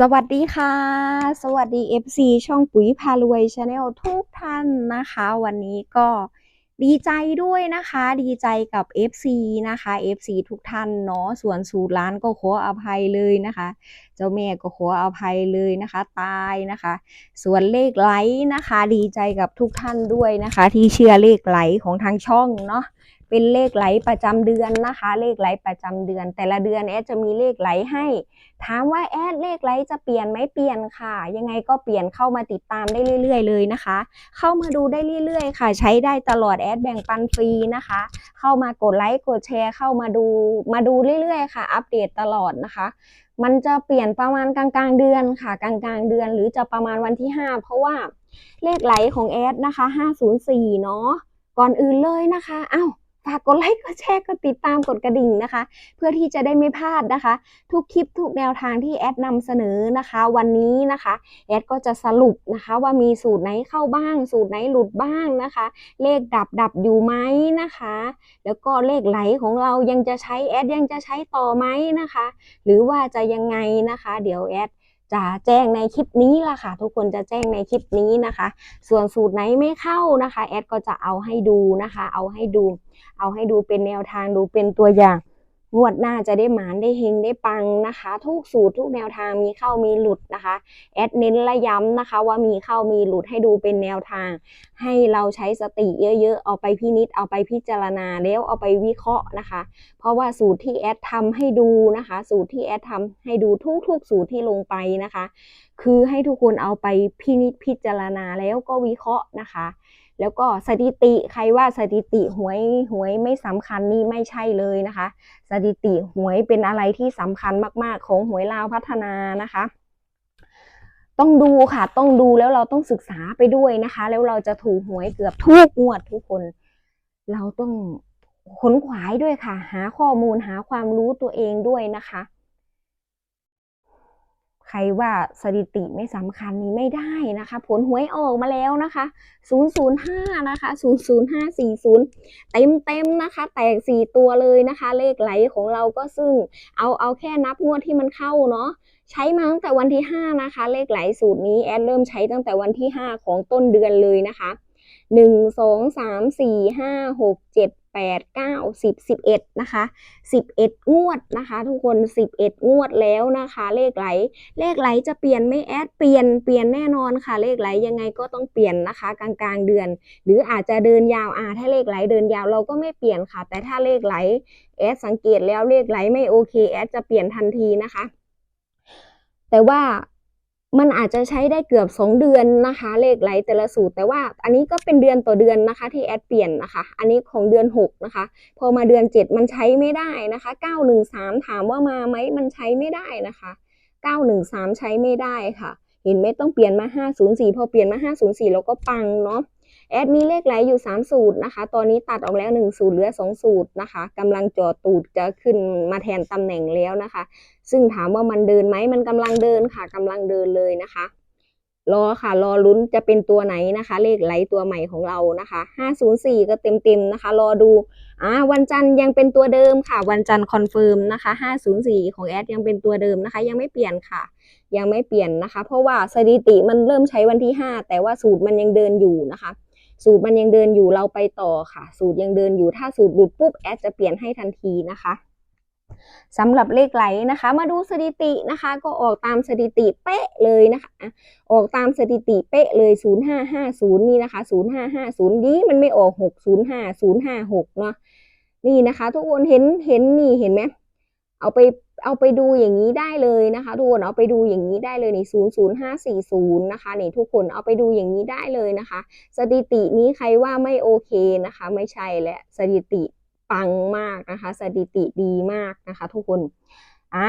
สวัสดีค่ะ สวัสดี FC ช่องปุ๋ยพารวยชาแนลทุกท่านนะคะ วันนี้ก็ดีใจด้วยนะคะ ดีใจกับ FC นะคะ FC ทุกท่านเนาะส่วนสูตรร้านก็ขออภัยเลยนะคะ เจ้าแม่ก็ขออภัยเลยนะคะ ตายนะคะ ส่วนเลขไหลนะคะ ดีใจกับทุกท่านด้วยนะคะ ที่เชื่อเลขไหลของทางช่องเนาะ เป็นเลขไหลประจำเดือนนะคะ เลขไหลประจำเดือน แต่ละเดือนแอดจะมีเลขไหลให้ ถามว่าแอดเลขไหลจะเปลี่ยนไหมเปลี่ยนค่ะ ยังไงก็เปลี่ยนเข้ามาติดตามได้เรื่อย ๆ เลยนะคะ เข้ามาดูได้เรื่อย ๆ ค่ะ ใช้ได้ตลอดแอดแบ่งปันฟรีนะคะ เข้ามากดไลค์กดแชร์ เข้ามาดูมาดูเรื่อยๆค่ะ อัปเดตตลอดนะคะมันจะเปลี่ยนประมาณกลางๆเดือนค่ะ กลางๆเดือน หรือจะประมาณวันที่ 5 เพราะว่าเลขไหลของแอดนะคะ 504 เนาะก่อนอื่นเลยนะคะอ้าว ฝากกดไลค์กดแชร์กดติดตามกดกระดิ่งนะคะ เพื่อที่จะได้ไม่พลาดนะคะ ทุกคลิปทุกแนวทางที่แอดนำเสนอนะคะ วันนี้นะคะแอดก็จะสรุปนะคะ ว่ามีสูตรไหนเข้าบ้าง สูตรไหนหลุดบ้างนะคะ เลขดับดับอยู่ไหมนะคะ แล้วก็เลขไหลของเรายังจะใช้แอดยังจะใช้ต่อไหมนะคะ หรือว่าจะยังไงนะคะ เดี๋ยวแอด จะแจ้งในคลิปนี้ล่ะค่ะ ทุกคนจะแจ้งในคลิปนี้นะคะ ส่วนสูตรไหนไม่เข้านะคะแอดก็จะเอาให้ดูนะคะ เอาให้ดู เอาให้ดูเป็นแนวทางดูเป็นตัวอย่าง งวดหน้าจะได้หมานได้เฮงได้ปังนะคะ ทุกสูตรทุกแนวทางมีเข้ามีหลุดนะคะแอดเน้นและย้ำนะคะ ว่ามีเข้ามีหลุดให้ดูเป็นแนวทาง ให้เราใช้สติเยอะๆ เอาไปพินิจเอาไปพิจารณาแล้วเอาไปวิเคราะห์นะคะ เพราะว่าสูตรที่แอดทำให้ดูนะคะ สูตรที่แอดทำให้ดูทุกๆ สูตรที่ลงไปนะคะ คือให้ทุกคนเอาไปพินิจพิจารณาแล้วก็วิเคราะห์นะคะ แล้วก็สถิติใครว่าสถิติหวยหวยไม่สำคัญนี่ไม่ใช่เลยนะคะ สถิติหวยเป็นอะไรที่สำคัญมาก ๆ ของหวยลาวพัฒนานะคะต้องดูค่ะ ต้องดูแล้วเราต้องศึกษาไปด้วยนะคะ แล้วเราจะถูกหวยเกือบทุกงวดทุกคน เราต้องขนขวายด้วยค่ะ หาข้อมูลหาความรู้ตัวเองด้วยนะคะ ใครว่าสถิติไม่สำคัญนี่ไม่ได้นะคะ ผลหวยออกมาแล้วนะคะ 005 นะคะ 00540 เต็มเต็มนะคะ แตก 4 ตัวเลยนะคะ เลขไหลของเราก็ซึ่งเอาเอาแค่นับงวดที่มันเข้าเนาะใช้มาตั้งแต่วันที่ 5 นะคะ เลขไหลสูตรนี้แอดเริ่มใช้ตั้งแต่วันที่ 5 ของต้นเดือนเลยนะคะ 1 2 3 4 5 6 7 8 9 10 11นะคะ11 งวดนะคะ ทุกคน 11 งวดแล้วนะคะ เลขไหล เลขไหลจะเปลี่ยนไม่แอดเปลี่ยนเปลี่ยนแน่นอนค่ะ เลขไหลยังไงก็ต้องเปลี่ยนนะคะ กลางกลางเดือน หรืออาจจะเดินยาวอ่าถ้าเลขไหลเดินยาวเราก็ไม่เปลี่ยนค่ะ แต่ถ้าเลขไหลแอดสังเกตแล้วเลขไหลไม่โอเคแอดจะเปลี่ยนทันทีนะคะ แต่ว่า มันอาจจะใช้ได้เกือบ 2 เดือนนะคะ เลขไหลแต่ละสูตร แต่ว่าอันนี้ก็เป็นเดือนต่อเดือนนะคะ ที่แอดเปลี่ยนนะคะ อันนี้ของเดือน 6 นะคะ พอมาเดือน 7 มันใช้ไม่ได้นะคะ 913 ถามว่ามาไหมมันใช้ไม่ได้นะคะ 913 ใช้ไม่ได้ค่ะ เห็นไหมต้องเปลี่ยนมา 504 พอเปลี่ยนมา 504 แล้วก็ปังเนาะ แอดมีเลขไหลอยู่ 3 สูตรนะคะ ตอนนี้ตัดออกแล้ว 1 สูตรเหลือ 2 สูตรนะคะกำลังจอตูดจะขึ้นมาแทนตำแหน่งแล้วนะคะ ซึ่งถามว่ามันเดินไหมมันกำลังเดินค่ะกำลังเดินเลยนะคะ รอค่ะ รอลุ้นจะเป็นตัวไหนนะคะ เลขไหลตัวใหม่ของเรานะคะ 504 ก็เต็มๆนะคะ รอดูอ่าวันจันทร์ยังเป็นตัวเดิมค่ะ วันจันทร์คอนเฟิร์มนะคะ 504 ของแอดยังเป็นตัวเดิมนะคะ ยังไม่เปลี่ยนค่ะ ยังไม่เปลี่ยนนะคะ เพราะว่าสถิติมันเริ่มใช้วันที่ 5 แต่ว่าสูตรมันยังเดินอยู่นะคะ สูตรมันยังเดินอยู่เราไปต่อค่ะ สูตรยังเดินอยู่ถ้าสูตรหลุดปุ๊บแอดจะเปลี่ยนให้ทันทีนะคะสำหรับเลขไหลนะคะ มาดูสถิตินะคะ ก็ออกตามสถิติเป๊ะเลยนะคะอออกตามสถิติเป๊ะเลย 0550 นี่นะคะ 0550นี้มันไม่ออก 605 056 เนาะนี่นะคะ ทุกคนเห็นเห็นนี่เห็นไหมเอาไป เอาไปดูอย่างนี้ได้เลยนะคะทุกคนเอาไปดูอย่างนี้ได้เลยใน 00540 นะคะนี่ทุกคนเอาไปดูอย่างนี้ได้เลยนะคะ สถิตินี้ใครว่าไม่โอเคนะคะ ไม่ใช่และสถิติปังมากนะคะ สถิติดีมากนะคะ ทุกคนอ่า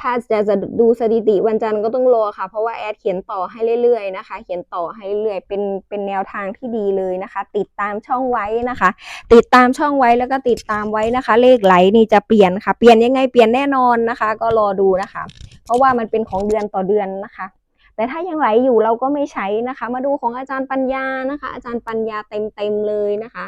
ถ้าจะจะดูสถิติวันจันทร์ก็ต้องรอค่ะ เพราะว่าแอดเขียนต่อให้เรื่อยๆนะคะ เขียนต่อให้เรื่อยๆเป็นเป็นแนวทางที่ดีเลยนะคะ ติดตามช่องไว้นะคะ ติดตามช่องไว้แล้วก็ติดตามไว้นะคะ เลขไหลนี่จะเปลี่ยนค่ะ เปลี่ยนยังไงเปลี่ยนแน่นอนนะคะ ก็รอดูนะคะ เพราะว่ามันเป็นของเดือนต่อเดือนนะคะ แต่ถ้ายังไหลอยู่เราก็ไม่ใช้นะคะ มาดูของอาจารย์ปัญญานะคะ อาจารย์ปัญญาเต็มๆเลยนะคะ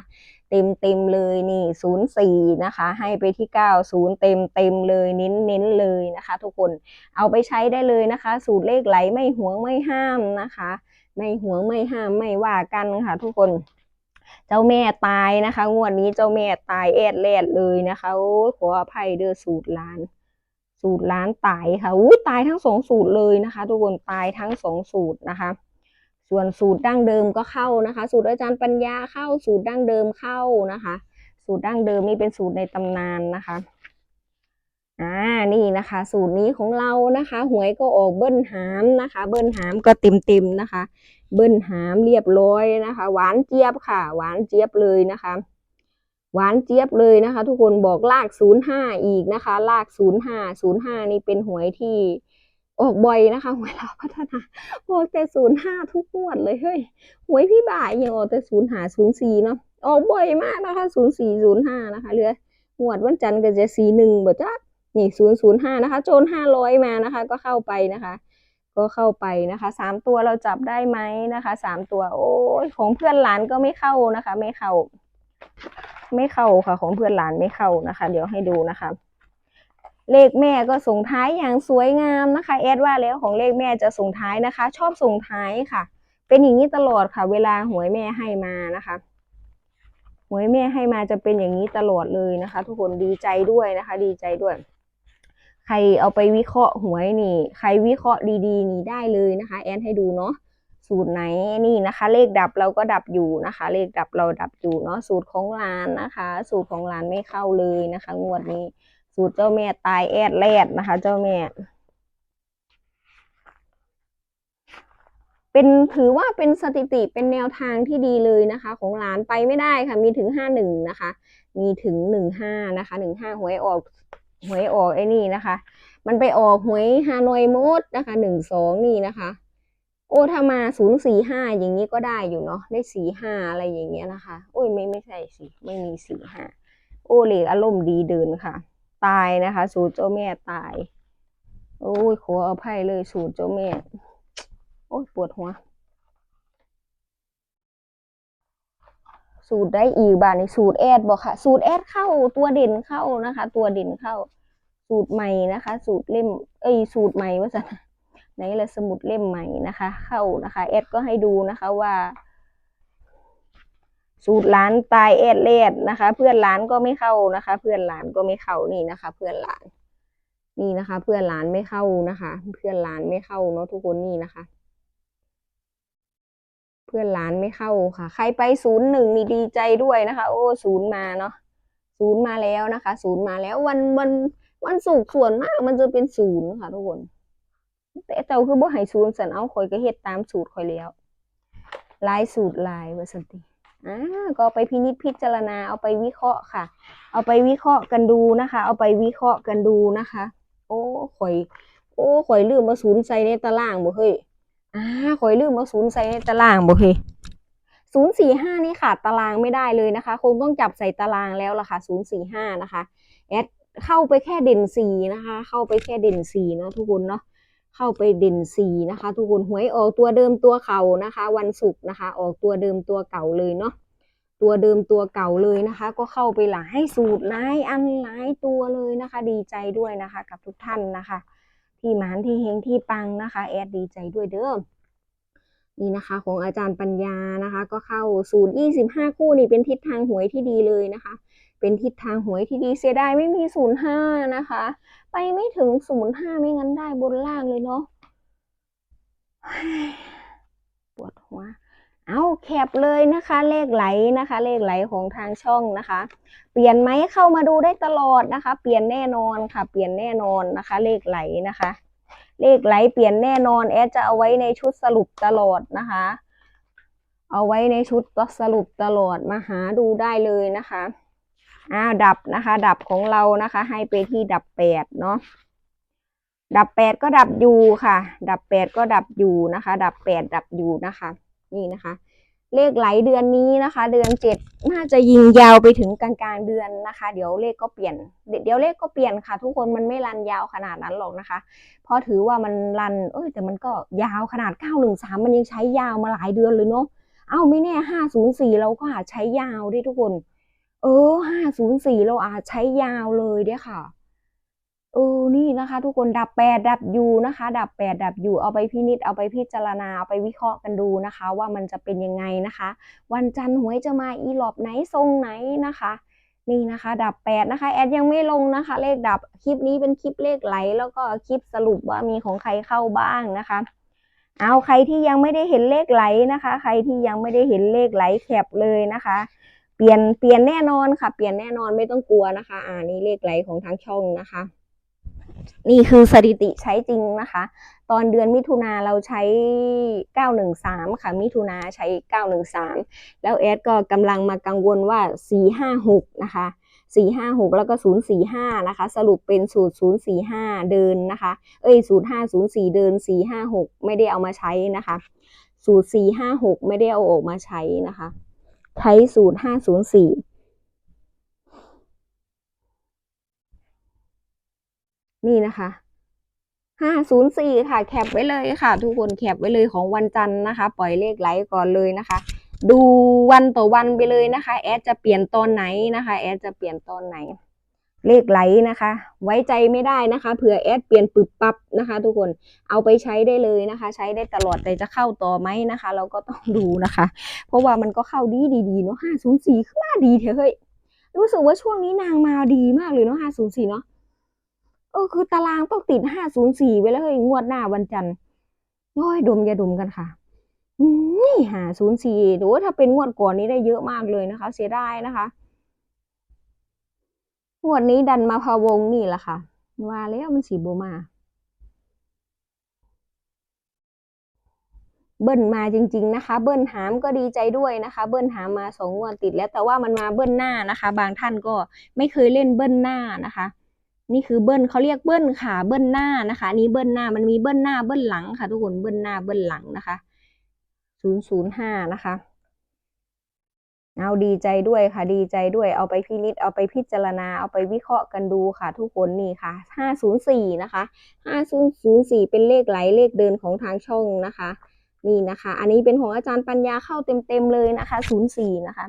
เต็มเต็มเลยนี่ศูนย์สี่นะคะ ให้ไปที่เก้าศูนย์เต็มเต็มเลยเน้นเน้นเลยนะคะ ทุกคนเอาไปใช้ได้เลยนะคะ สูตรเลขไหลไม่หวงไม่ห้ามนะคะ ไม่หวงไม่ห้ามไม่ว่ากันค่ะ ทุกคนเจ้าแม่ตายนะคะ งวดนี้เจ้าแม่ตายแอดแลดเลยนะคะ โอ้ขออภัยเด้อสูตรล้าน สูตรล้านตายค่ะอุ้ยตายทั้งสองสูตรเลยนะคะ ทุกคนตายทั้งสองสูตรนะคะ ส่วนสูตรดั้งเดิมก็เข้านะคะ สูตรอาจารย์ปัญญาเข้าสูตรดั้งเดิมเข้านะคะ สูตรดั้งเดิมนี่เป็นสูตรในตำนานนะคะอ่านี่นะคะ สูตรนี้ของเรานะคะ หวยก็ออกเบิ้ลหามนะคะ เบิ้ลหามก็เต็มเต็มนะคะ เบิ้ลหามเรียบร้อยนะคะ หวานเจี๊ยบค่ะ หวานเจี๊ยบเลยนะคะ หวานเจี๊ยบเลยนะคะ ทุกคนบอกลากศูนย์ห้าอีกนะคะ ลากศูนย์ห้าศูนย์ห้านี่เป็นหวยที่ออกบ่อยนะคะหวยเราพัฒนาออกแต่ศูนย์ห้าทุกงวดเลยเฮ้ยหวยพี่บ่ายยังออกแต่ศูนย์หาศูนย์สี่เนาะออกบ่อยมากนะคะศูนย์สี่ศูนะคะเหลืองวดวันจันทร์ก็จะสี่หนึ่งบ่จ้านี่ศูนย์ศูนะคะ โจนห้าร้อยมานะคะ ก็เข้าไปนะคะก็เข้าไปนะคะสามตัวเราจับได้ไหมนะคะสามตัว โอ้ยของเพื่อนหลานก็ไม่เข้านะคะ ไม่เข้า ไม่เข้าค่ะ ของเพื่อนหลานไม่เข้านะคะ เดี๋ยวให้ดูนะคะ เลขแม่ก็ส่งท้ายอย่างสวยงามนะคะ แอดว่าแล้วของเลขแม่จะส่งท้ายนะคะ ชอบส่งท้ายค่ะ เป็นอย่างนี้ตลอดค่ะ เวลาหวยแม่ให้มานะคะหวยแม่ให้มาจะเป็นอย่างนี้ตลอดเลยนะคะ ทุกคนดีใจด้วยนะคะ ดีใจด้วย ใครเอาไปวิเคราะห์หวยนี่ ใครวิเคราะห์ดีๆ นี่ได้เลยนะคะ แอนให้ดูเนาะ สูตรไหนนี่นะคะ เลขดับเราก็ดับอยู่นะคะ เลขดับเราดับอยู่เนาะสูตรของร้านนะคะ สูตรของร้านไม่เข้าเลยนะคะ งวดนี้ สูตรเจ้าแม่ตายแอดแลดนะคะ เจ้าแม่ เป็นถือว่าเป็นสถิติเป็นแนวทางที่ดีเลยนะคะ ของร้านไปไม่ได้ค่ะ มีถึงห้าหนึ่งนะคะ มีถึงหนึ่งห้านะคะหนึ่งห้าหวยออกหวยออกไอ้นี่นะคะ มันไปออกหวยฮานอยมดนะคะหนึ่งสองนี่นะคะ โอ้ถ้ามาศูนย์สี่ห้าอย่างนี้ก็ได้อยู่เนาะได้สี่ห้าอะไรอย่างเงี้ยนะคะโอ้ยไม่ไม่ใช่สิไม่มีสี่ห้าโอ้เลกอารมณ์ดีเดินค่ะ ตายนะคะ สูตรเจ้าแม่ตาย โอ้ยขออภัยเลยสูตรเจ้าแม่ โอ้ยปวดหัว สูตรได้อีกบาทในสูตรแอดบอกค่ะ สูตรแอดเข้าตัวเด่นเข้านะคะ ตัวเด่นเข้า สูตรใหม่นะคะ สูตรเล่ม เอ้ยสูตรใหม่ว่าจะ ไหนละสมุดเล่มใหม่นะคะ เข้านะคะแอดก็ให้ดูนะคะว่า สูตรหลานตายแอดเลดนะคะ เพื่อนหลานก็ไม่เข้านะคะ เพื่อนหลานก็ไม่เข้านี่นะคะ เพื่อนหลาน นี่นะคะ เพื่อนหลานไม่เข้านะคะ เพื่อนหลานไม่เข้าเนาะทุกคนนี่นะคะ เพื่อนหลานไม่เข้าค่ะ ใครไปศูนย์หนึ่งนี่ดีใจด้วยนะคะ โอ้ศูนย์มาเนาะศูนย์มาแล้วนะคะ ศูนย์มาแล้ววันวันวันศุกร์ส่วนมากมันจะเป็นศูนย์ค่ะทุกคน แต่เจ้าคือบ่ให้ศูนย์สันเอาคอยก็เฮ็ดตามสูตรคอยแล้วลายสูตรลายว่าสันติอ่าก็เอาไปพินิจพิจารณาเอาไปวิเคราะห์ค่ะ เอาไปวิเคราะห์กันดูนะคะ เอาไปวิเคราะห์กันดูนะคะ โอ้ข่อย โอ้ข่อยลืมมาศูนย์ใส่ในตารางบ่เฮ้ยอ่าข่อยลืมมาศูนย์ใส่ในตารางบ่เฮ้ยศูนย์สี่ห้านี่ขาดตารางไม่ได้เลยนะคะ คงต้องจับใส่ตารางแล้วล่ะค่ะศูนย์สี่ห้านะคะแอดเข้าไปแค่เด่นสี่นะคะ เข้าไปแค่เด่นสี่เนาะทุกคนเนาะ เข้าไปเด่นสีนะคะ ทุกคนหวยออกตัวเดิมตัวเก่านะคะ วันศุกร์นะคะ ออกตัวเดิมตัวเก่าเลยเนาะตัวเดิมตัวเก่าเลยนะคะ ก็เข้าไปหลายสูตรหลายอันหลายตัวเลยนะคะ ดีใจด้วยนะคะ กับทุกท่านนะคะ ที่หมานที่เฮงที่ปังนะคะ แอดดีใจด้วยเด้อนี่นะคะของอาจารย์ปัญญานะคะ ก็เข้าสูตรยี่สิบห้าคู่นี่เป็นทิศทางหวยที่ดีเลยนะคะ เป็นทิศทางหวยที่ดีเสียดายไม่มีศูนย์ห้านะคะ ไปไม่ถึงศูนย์ห้าไม่งั้นได้บนล่างเลยเนาะปวดหัว เอาแคปเลยนะคะ เลขไหลนะคะ เลขไหลของทางช่องนะคะ เปลี่ยนไหมเข้ามาดูได้ตลอดนะคะ เปลี่ยนแน่นอนค่ะ เปลี่ยนแน่นอนนะคะ เลขไหลนะคะ เลขไหลเปลี่ยนแน่นอน แอดจะเอาไว้ในชุดสรุปตลอดนะคะ เอาไว้ในชุดสรุปตลอดมาหาดูได้เลยนะคะ อ้าวดับนะคะ ดับของเรานะคะ ให้ไปที่ดับแปดเนาะดับแปดก็ดับอยู่ค่ะ ดับแปดก็ดับอยู่นะคะ ดับแปดดับอยู่นะคะ นี่นะคะ เลขไหลเดือนนี้นะคะ เดือนเจ็ดน่าจะยิงยาวไปถึงกลางกลางเดือนนะคะ เดี๋ยวเลขก็เปลี่ยนเดี๋ยวเดี๋ยวเลขก็เปลี่ยนค่ะ ทุกคนมันไม่รันยาวขนาดนั้นหรอกนะคะ เพราะถือว่ามันรัน เอ้ยแต่มันก็ยาวขนาดเก้าหนึ่งสามมันยังใช้ยาวมาหลายเดือนเลยเนาะเอ้าไม่แน่ห้าศูนย์สี่เราก็อาจใช้ยาวได้ทุกคน เออห้าศูนย์สี่เราอาจใช้ยาวเลยเด้อค่ะเออนี่นะคะ ทุกคนดับแปดดับยูนะคะ ดับแปดดับยูเอาไปพินิจเอาไปพิจารณาเอาไปวิเคราะห์กันดูนะคะ ว่ามันจะเป็นยังไงนะคะ วันจันทร์หวยจะมาอีหลอบไหนทรงไหนนะคะนี่นะคะ ดับแปดนะคะ แอดยังไม่ลงนะคะ เลขดับคลิปนี้เป็นคลิปเลขไหล แล้วก็คลิปสรุปว่ามีของใครเข้าบ้างนะคะ เอาใครที่ยังไม่ได้เห็นเลขไหลนะคะ ใครที่ยังไม่ได้เห็นเลขไหลแคปเลยนะคะ เปลี่ยนเปลี่ยนแน่นอนค่ะ เปลี่ยนแน่นอนไม่ต้องกลัวนะคะ อ่านี่เลขไหลของทางช่องนะคะ นี่คือสถิติใช้จริงนะคะ ตอนเดือนมิถุนาเราใช้ 913 ค่ะ มิถุนาใช้ 913 แล้วแอดก็กำลังมากังวลว่า 456 นะคะ456แล้วก็045นะคะ สรุปเป็นสูตร045เดินนะคะ เอ้ยสูตร504เดิน456ไม่ได้เอามาใช้นะคะ สูตร456ไม่ได้เอาออกมาใช้นะคะ ใช้สูตร504นี่นะคะห้าศูนย์สี่ค่ะ แคปไว้เลยค่ะ ทุกคนแคปไว้เลยของวันจันทร์นะคะ ปล่อยเลขไลค์ก่อนเลยนะคะ ดูวันต่อวันไปเลยนะคะ แอดจะเปลี่ยนตอนไหนนะคะ แอดจะเปลี่ยนตอนไหน เลขไหลนะคะ ไว้ใจไม่ได้นะคะเผื่อแอดเปลี่ยนปึบปับนะคะ ทุกคนเอาไปใช้ได้เลยนะคะ ใช้ได้ตลอดแต่จะเข้าต่อไหมนะคะ เราก็ต้องดูนะคะ เพราะว่ามันก็เข้าดีดีๆเนาะห้าศูนย์สี่ขึ้นมาดีเถอะเฮ้ยรู้สึกว่าช่วงนี้นางมาดีมากเลยเนาะห้าศูนย์สี่เนาะเออคือตารางต้องติดห้าศูนย์สี่ไว้แล้วเฮ้ยงวดหน้าวันจันทร์โอ้ยดมยาดมกันค่ะนี่หาศูนย์สี่ดูว่าถ้าเป็นงวดก่อนนี้ได้เยอะมากเลยนะคะ เสียดายนะคะ งวดนี้ดันมาพะวงนี่แหละค่ะ ว่าแล้วมันสีโบมา เบิ้ลมาจริง ๆนะคะ เบิ้ลหามก็ดีใจด้วยนะคะ เบิ้ลหามมาสองงวดติดแล้ว แต่ว่ามันมาเบิ้ลหน้านะคะ บางท่านก็ไม่เคยเล่นเบิ้ลหน้านะคะ นี่คือเบิ้ลเขาเรียกเบิ้ลค่ะ เบิ้ลหน้านะคะนนี้เบิ้ลหน้ามันมีเบิ้ลหน้าเบิ้ลหลังค่ะ ทุกคนเบิ้ลหน้าเบิ้ลหลังนะคะศูนย์ศูนย์ห้านะคะ เอาดีใจด้วยค่ะดีใจด้วยเอาไปพินิจเอาไปพิจารณาเอาไปวิเคราะห์กันดูค่ะ ทุกคนนี่ค่ะห้าศูนย์สี่นะคะห้าศูนย์ศูนย์สี่เป็นเลขไหลเลขเดินของทางช่องนะคะ นี่นะคะ อันนี้เป็นของอาจารย์ปัญญาเข้าเต็มๆเลยนะคะศูนย์สี่นะคะ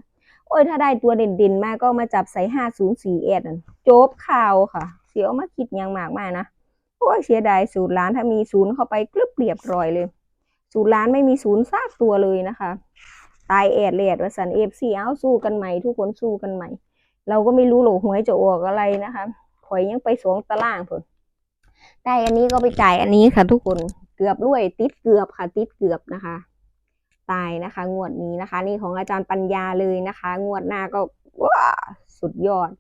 โอ้ยถ้าได้ตัวเด่นๆ มากก็มาจับใส่ห้าศูนย์สี่เอ็ดจบข่าวค่ะ เสียวมาคิดยังมากมายนะโอ้ยเสียดายสูตรล้านถ้ามีศูนย์เข้าไปกรึบเรียบร้อยเลย สูตรล้านไม่มีศูนย์ซากตัวเลยนะคะ ตายแอดเลดวสันเอฟซีเอาสู้กันใหม่ ทุกคนสู้กันใหม่ เราก็ไม่รู้หรอกหวยจะออกอะไรนะคะข่อยยังไปสองตารางผลได้อันนี้ก็ไปจ่ายอันนี้ค่ะ ทุกคนเกือบรวย ติดเกือบค่ะ ติดเกือบนะคะ ตายนะคะ งวดนี้นะคะ นี่ของอาจารย์ปัญญาเลยนะคะ งวดหน้าก็ว้าสุดยอด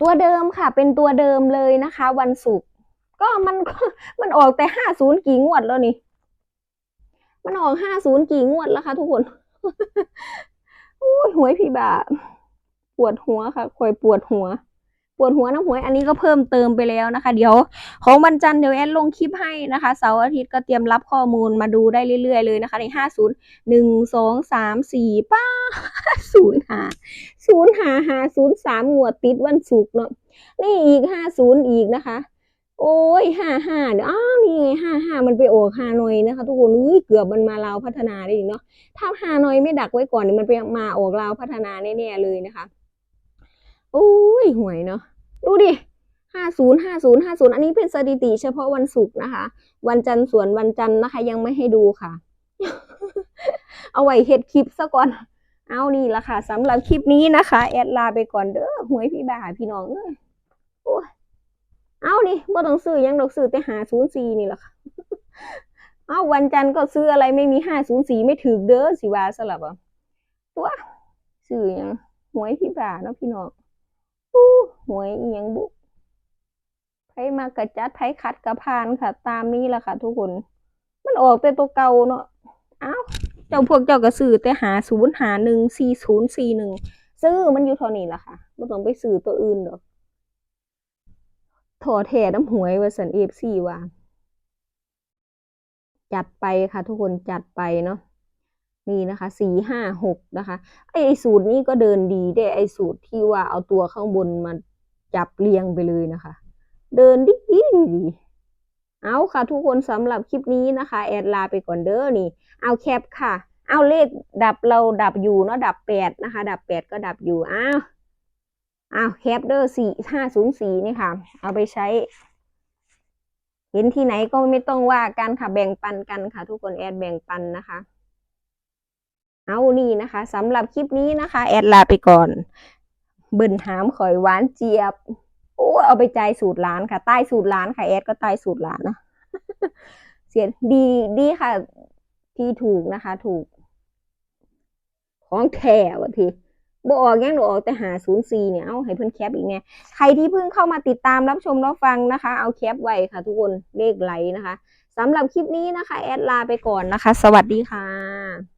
ตัวเดิมค่ะ เป็นตัวเดิมเลยนะคะ วันศุกร์ก็มันมันออกแต่ห้าศูนย์กี่งวดแล้วนี่ มันออกห้าศูนย์กี่งวดแล้วคะทุกคนโอ้ยหวยพี่บาปวดหัวค่ะคอยปวดหัว ปวดหัวน้ำหวยอันนี้ก็เพิ่มเติมไปแล้วนะคะ เดี๋ยวของวันจันทร์เดี๋ยวแอดลงคลิปให้นะคะเสาร์อาทิตย์ก็เตรียมรับข้อมูลมาดูได้เรื่อยๆเลยนะคะ ในห้าศูนย์หนึ่งสองสามสี่ป้าศูนย์หาศูนย์หาหาศูนย์สามงวดติดวันศุกร์เนาะนี่อีกห้าศูนย์อีกนะคะ โอ้ยห้าห้าเดี๋ยวอ้าวนี่ไงห้าห้ามันไปออกฮานอยนะคะ ทุกคนอุ้ยเกือบมันมาลาวพัฒนาได้อีกเนาะถ้าฮานอยไม่ดักไว้ก่อนเนี่ยมันไปมาออกลาวพัฒนาแน่ๆเลยนะคะโอ้ยห่วยเนาะดูดิห้าศูนย์ห้าศูนย์ห้าศูนย์อันนี้เป็นสถิติเฉพาะวันศุกร์นะคะ วันจันทร์ส่วนวันจันทร์นะคะ ยังไม่ให้ดูค่ะ เอาไว้เฮ็ดคลิปซะก่อน เอานี่ละค่ะสำหรับคลิปนี้นะคะ แอดลาไปก่อนเด้อหวยพี่บ่าพี่น้องเอ้ยโอ้ย เอานี่บ่ต้องซื้อยังดอกซื้อแต่หาศูนย์สี่นี่แหละค่ะเอาวันจันทร์ก็ซื้ออะไรไม่มีห้าศูนย์สี่ไม่ถือเด้อสิวาสลับอะตัวซื้อยังหวยพี่บ่าเนาะพี่น้องอู้หวยอียังบุไผมากระจัดไผคัดกระพานค่ะ ตามนี้แหละค่ะทุกคน มันออกแต่ตัวเก่าเนาะเอ้าเจ้าพวกเจ้าก็ซื้อแต่หาศูนย์หาหนึ่งสี่ศูนย์สี่หนึ่งซื้อมันอยู่เท่านี้แหละค่ะไม่ต้องไปซื้อตัวอื่นดอก ถอแถน้ำหวยว่าสันเอฟซีว่า จัดไปค่ะ ทุกคนจัดไปเนาะนี่นะคะสี่ห้าหกนะคะไอไอสูตรนี้ก็เดินดีได้ไอสูตรที่ว่าเอาตัวข้างบนมาจับเรียงไปเลยนะคะ เดินดีดีดีเอาค่ะ ทุกคนสำหรับคลิปนี้นะคะ แอดลาไปก่อนเด้อนี่ เอาแคปค่ะ เอาเลขดับเราดับอยู่เนาะดับแปดนะคะ ดับแปดก็ดับอยู่อ้าว อ้าวแคปเดอร์สี่ห้าศูนย์สี่นี่ค่ะ เอาไปใช้ เห็นที่ไหนก็ไม่ต้องว่ากันค่ะแบ่งปันกันค่ะ ทุกคนแอดแบ่งปันนะคะ เอานี่นะคะสำหรับคลิปนี้นะคะ แอดลาไปก่อน เบิ่นหามข่อยหวานเจี๊ยบโอ้เอาไปใจายสูตรร้านค่ะ ใต้สูตรร้านค่ะ แอดก็ใต้สูตรร้านนะเสียดีดีค่ะที่ถูกนะคะ ถูก ของแท้วที บ่ออกยังหนูออกแต่หาศูนย์สี่เนี่ยเอาให้เพื่อนแคปอีกเนี่ยใครที่เพิ่งเข้ามาติดตามรับชมรับฟังนะคะ เอาแคปไว้ค่ะ ทุกคนเลขไหลนะคะสำหรับคลิปนี้นะคะ แอดลาไปก่อนนะคะ สวัสดีค่ะ